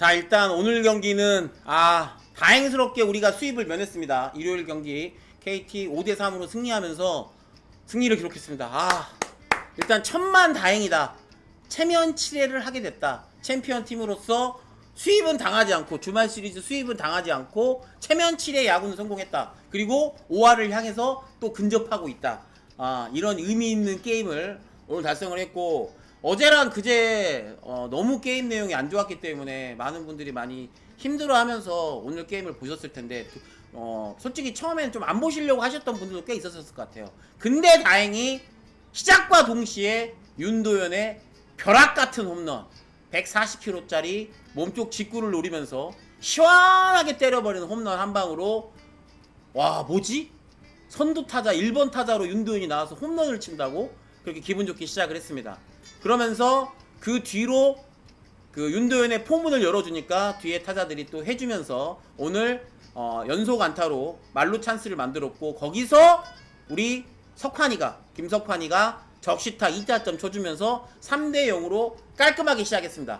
자 일단 오늘 경기는 아 다행스럽게 우리가 수입을 면했습니다. 일요일 경기 KT 5대 3으로 승리하면서 승리를 기록했습니다. 아 일단 천만 다행이다. 체면 치레를 하게 됐다. 챔피언 팀으로서 수입은 당하지 않고 주말 시리즈 수입은 당하지 않고 체면 치레 야구는 성공했다. 그리고 5화를 향해서 또 근접하고 있다. 아 이런 의미 있는 게임을 오늘 달성을 했고 어제랑 그제 어, 너무 게임 내용이 안 좋았기 때문에 많은 분들이 많이 힘들어하면서 오늘 게임을 보셨을 텐데 두- 어, 솔직히 처음엔 좀 안 보시려고 하셨던 분들도 꽤 있었을 것 같아요. 근데 다행히 시작과 동시에 윤도현의 벼락 같은 홈런 140km짜리 몸쪽 직구를 노리면서 시원하게 때려버리는 홈런 한 방으로 와 뭐지? 선두 타자 1번 타자로 윤도현이 나와서 홈런을 친다고 그렇게 기분 좋게 시작을 했습니다. 그러면서 그 뒤로 그 윤도현의 포문을 열어주니까 뒤에 타자들이 또 해주면서 오늘 어, 연속 안타로 말로 찬스를 만들었고 거기서 우리 석환이가 김석환이가 적시타 2타점 쳐주면서 3대 0으로 깔끔하게 시작했습니다.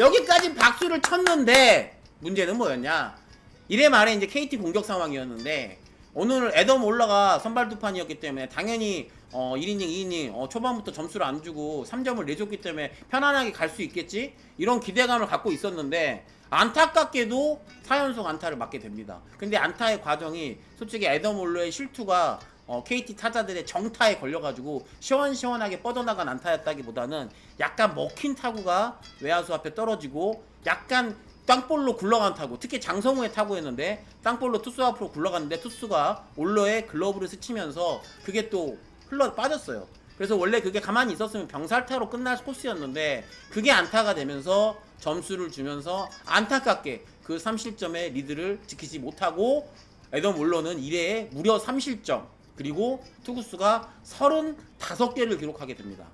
여기까지 박수를 쳤는데 문제는 뭐였냐? 이래 말에 이제 KT 공격 상황이었는데 오늘 애덤 올라가 선발 두판이었기 때문에 당연히 어 1이닝 2이닝 어 초반부터 점수를 안 주고 3점을 내줬기 때문에 편안하게 갈 수 있겠지 이런 기대감을 갖고 있었는데 안타깝게도 4연속 안타를 맞게 됩니다. 근데 안타의 과정이 솔직히 애덤 올러의 실투가 어, KT 타자들의 정타에 걸려가지고 시원시원하게 뻗어나간 안타였다기보다는 약간 먹힌 타구가 외야수 앞에 떨어지고 약간 땅볼로 굴러간 타구 특히 장성우의 타구였는데 땅볼로 투수 앞으로 굴러갔는데 투수가 올러에 글러브를 스치면서 그게 또 흘러 빠졌어요 그래서 원래 그게 가만히 있었으면 병살타로 끝날 코스였는데 그게 안타가 되면서 점수를 주면서 안타깝게 그 3실점의 리드를 지키지 못하고 에덤 올러는 1회에 무려 3실점 그리고 투구수가 35개를 기록하게 됩니다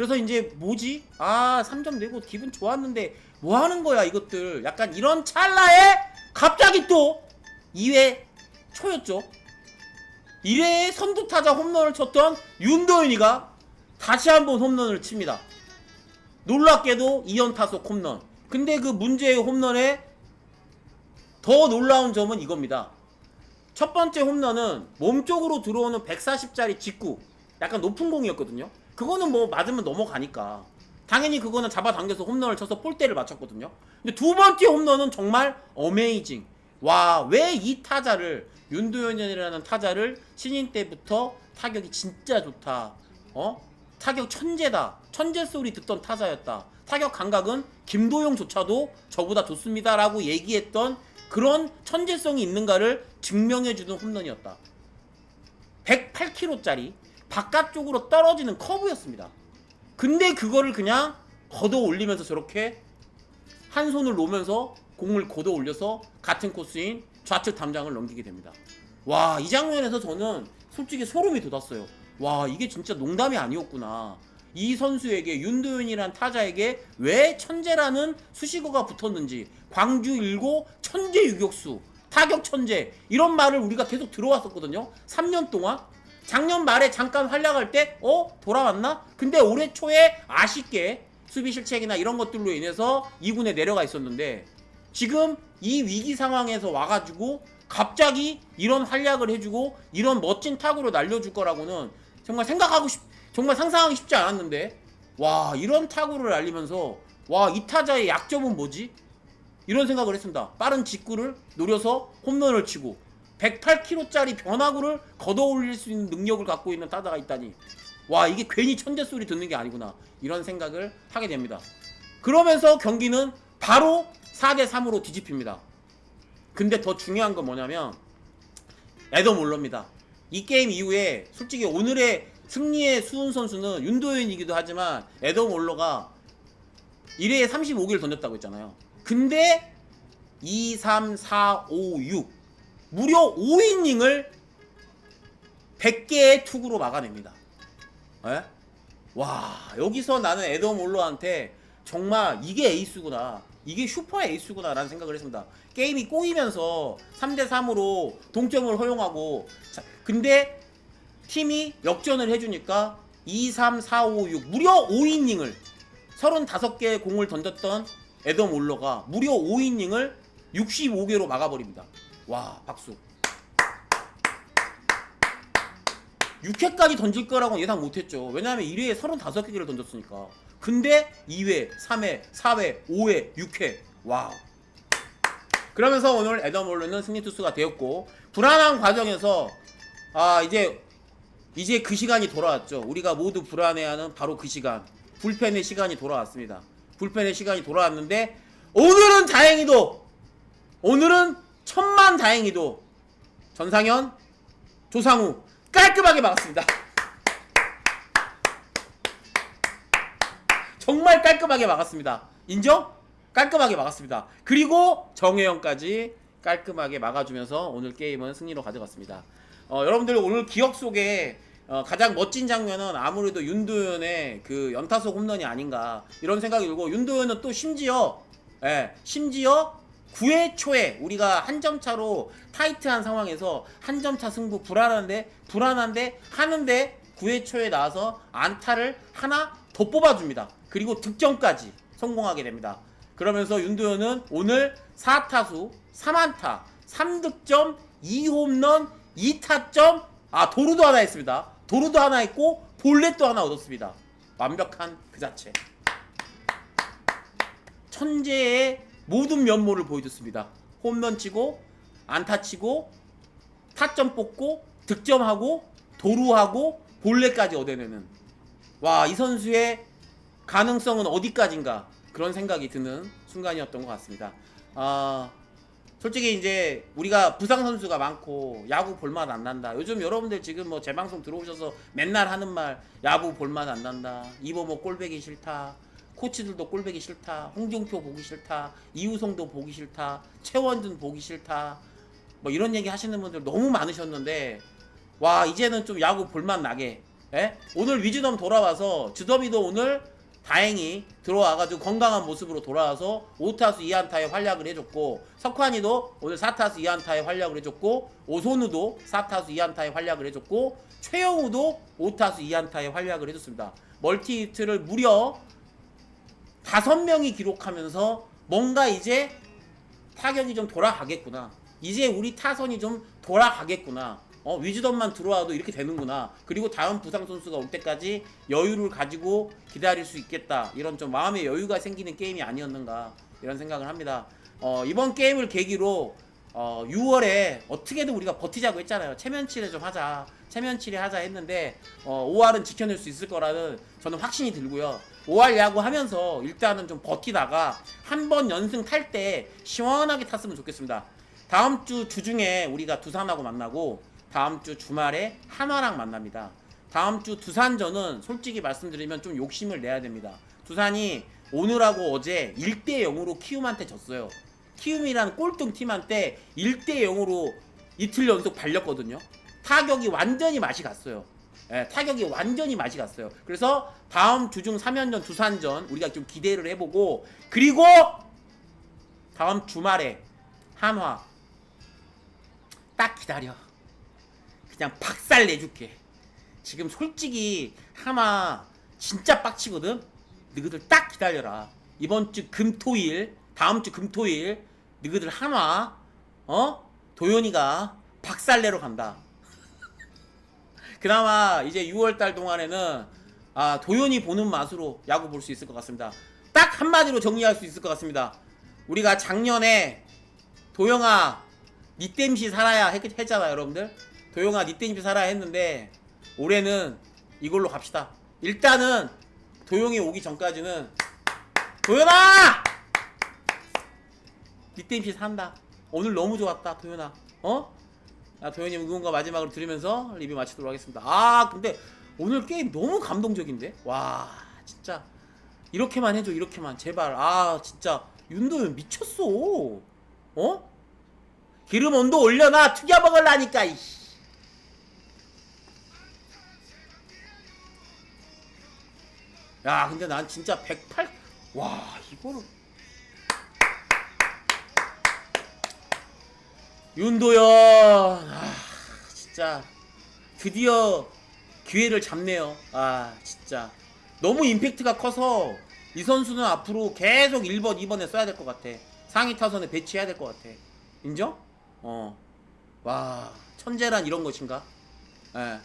그래서 이제 뭐지? 아, 3점 내고 기분 좋았는데 뭐 하는 거야, 이것들. 약간 이런 찰나에 갑자기 또 2회 초였죠. 1회에 선두타자 홈런을 쳤던 윤도현이가 다시 한번 홈런을 칩니다. 놀랍게도 2연 타석 홈런. 근데 그 문제의 홈런에 더 놀라운 점은 이겁니다. 첫 번째 홈런은 몸쪽으로 들어오는 140짜리 직구. 약간 높은 공이었거든요. 그거는 뭐 맞으면 넘어가니까. 당연히 그거는 잡아당겨서 홈런을 쳐서 볼대를 맞췄거든요. 근데 두 번째 홈런은 정말 어메이징. 와, 왜 이 타자를 윤도현이라는 타자를 신인 때부터 타격이 진짜 좋다. 어? 타격 천재다. 천재 소리 듣던 타자였다. 타격 감각은 김도영조차도 저보다 좋습니다라고 얘기했던 그런 천재성이 있는가를 증명해주는 홈런이었다. 108km짜리 바깥쪽으로 떨어지는 커브였습니다. 근데 그거를 그냥 걷어 올리면서 저렇게 한 손을 놓으면서 공을 걷어 올려서 같은 코스인 좌측 담장을 넘기게 됩니다. 와, 이 장면에서 저는 솔직히 소름이 돋았어요. 와, 이게 진짜 농담이 아니었구나. 이 선수에게 윤도현이란 타자에게 왜 천재라는 수식어가 붙었는지 광주 일고 천재 유격수 타격 천재 이런 말을 우리가 계속 들어왔었거든요 3년 동안 작년 말에 잠깐 활약할 때 어? 돌아왔나? 근데 올해 초에 아쉽게 수비 실책이나 이런 것들로 인해서 2군에 내려가 있었는데 지금 이 위기 상황에서 와가지고 갑자기 이런 활약을 해주고 이런 멋진 타구를 날려줄 거라고는 정말 생각하고 싶, 정말 상상하기 쉽지 않았는데 와 이런 타구를 날리면서 와 이 타자의 약점은 뭐지? 이런 생각을 했습니다. 빠른 직구를 노려서 홈런을 치고 108km짜리 변화구를 걷어 올릴 수 있는 능력을 갖고 있는 타자가 있다니 와 이게 괜히 천재 소리 듣는 게 아니구나 이런 생각을 하게 됩니다. 그러면서 경기는 바로 4대 3으로 뒤집힙니다. 근데 더 중요한 건 뭐냐면 애덤 올러입니다. 이 게임 이후에 솔직히 오늘의 승리의 수훈 선수는 윤도현이기도 하지만 애덤 올러가 1회에 35개를 던졌다고 했잖아요. 근데 2, 3, 4, 5, 6 무려 5이닝을 100개의 투구로 막아냅니다. 에? 와 여기서 나는 에덤 올로한테 정말 이게 에이스구나 이게 슈퍼 에이스구나 라는 생각을 했습니다 게임이 꼬이면서 3대 3으로 동점을 허용하고 자, 근데 팀이 역전을 해주니까 2, 3, 4, 5, 6 무려 5이닝을 35개의 공을 던졌던 에덤 올러가 무려 5이닝을 65개로 막아버립니다. 와 박수. 6회까지 던질 거라고 예상 못했죠. 왜냐하면 1회에 35개를 던졌으니까. 근데 2회, 3회, 4회, 5회, 6회. 와우. 그러면서 오늘 에덤 올러는 승리 투수가 되었고 불안한 과정에서 아 이제 이제 그 시간이 돌아왔죠. 우리가 모두 불안해하는 바로 그 시간. 불펜의 시간이 돌아왔습니다. 불펜의 시간이 돌아왔는데 오늘은 다행히도 오늘은 천만 다행히도 전상현, 조상우 깔끔하게 막았습니다. 정말 깔끔하게 막았습니다. 인정? 깔끔하게 막았습니다. 그리고 정혜영까지 깔끔하게 막아주면서 오늘 게임은 승리로 가져갔습니다. 어, 여러분들 오늘 기억 속에 어, 가장 멋진 장면은 아무래도 윤도현의 그 연타석 홈런이 아닌가 이런 생각이 들고 윤도현은 또 심지어 예, 심지어 9회 초에 우리가 한 점 차로 타이트한 상황에서 한 점 차 승부 불안한데 불안한데 하는데 9회 초에 나와서 안타를 하나 더 뽑아줍니다. 그리고 득점까지 성공하게 됩니다. 그러면서 윤도현은 오늘 4타수 3안타 3득점 2홈런 2타점 아 도루도 하나 했습니다. 도루도 하나 했고 볼넷도 하나 얻었습니다. 완벽한 그 자체. 천재의 모든 면모를 보여줬습니다. 홈런 치고 안타 치고 타점 뽑고 득점하고 도루하고 볼넷까지 얻어내는 와 이 선수의 가능성은 어디까지인가 그런 생각이 드는 순간이었던 것 같습니다. 아 솔직히 이제 우리가 부상 선수가 많고 야구 볼맛 안 난다. 요즘 여러분들 지금 뭐 재방송 들어오셔서 맨날 하는 말 야구 볼맛 안 난다. 이범호 꼴배기 싫다. 코치들도 꼴배기 싫다. 홍종표 보기 싫다. 이우성도 보기 싫다. 최원준 보기 싫다. 뭐 이런 얘기 하시는 분들 너무 많으셨는데 와 이제는 좀 야구 볼맛 나게. 예? 오늘 위즈덤 돌아와서 주더비도 오늘 다행히 들어와가지고 건강한 모습으로 돌아와서 5타수 2안타에 활약을 해줬고 석환이도 오늘 4타수 2안타에 활약을 해줬고 오손우도 4타수 2안타에 활약을 해줬고 최영우도 5타수 2안타에 활약을 해줬습니다. 멀티 히트를 무려 다섯 명이 기록하면서 뭔가 이제 타격이 좀 돌아가겠구나. 이제 우리 타선이 좀 돌아가겠구나. 어, 위즈덤만 들어와도 이렇게 되는구나. 그리고 다음 부상 선수가 올 때까지 여유를 가지고 기다릴 수 있겠다. 이런 좀 마음의 여유가 생기는 게임이 아니었는가. 이런 생각을 합니다. 어, 이번 게임을 계기로 어, 6월에 어떻게든 우리가 버티자고 했잖아요. 체면치레 좀 하자. 체면치레 하자 했는데 어, 5할은 지켜낼 수 있을 거라는 저는 확신이 들고요. 5할 야구 하면서 일단은 좀 버티다가 한 번 연승 탈 때 시원하게 탔으면 좋겠습니다. 다음 주 주중에 우리가 두산하고 만나고 다음 주 주말에 한화랑 만납니다. 다음 주 두산전은 솔직히 말씀드리면 좀 욕심을 내야 됩니다. 두산이 오늘하고 어제 1대 0으로 키움한테 졌어요. 키움이라는 꼴등 팀한테 1대 0으로 이틀 연속 발렸거든요. 타격이 완전히 맛이 갔어요. 예, 타격이 완전히 맛이 갔어요. 그래서 다음 주중 3연전 두산전 우리가 좀 기대를 해보고 그리고 다음 주말에 한화 딱 기다려. 그냥 박살 내줄게. 지금 솔직히 한화 진짜 빡치거든. 너희들 딱 기다려라. 이번 주 금토일, 다음 주 금토일 너희들 한화 어 도현이가 박살 내러 간다. 그나마 이제 6월 달 동안에는 아 도현이 보는 맛으로 야구 볼 수 있을 것 같습니다. 딱 한마디로 정리할 수 있을 것 같습니다. 우리가 작년에 도영아 니 땜시 살아야 했, 했잖아 여러분들. 도영아 니 땜시 살아야 했는데 올해는 이걸로 갑시다. 일단은 도영이 오기 전까지는 도현아 니 땜시 산다. 오늘 너무 좋았다 도현아. 어? 아, 도현이 응원가 마지막으로 들으면서 리뷰 마치도록 하겠습니다. 아, 근데 오늘 게임 너무 감동적인데? 와, 진짜. 이렇게만 해줘, 이렇게만. 제발. 아, 진짜. 윤도현 미쳤어. 어? 기름 온도 올려놔. 튀겨 먹을라니까, 이씨. 야, 근데 난 진짜 108. 와, 이거를. 윤도현 아 진짜 드디어 기회를 잡네요 아 진짜 너무 임팩트가 커서 이 선수는 앞으로 계속 1번, 2번에 써야 될 것 같아. 상위 타선에 배치해야 될 것 같아. 인정? 어. 와, 천재란 이런 것인가? 예.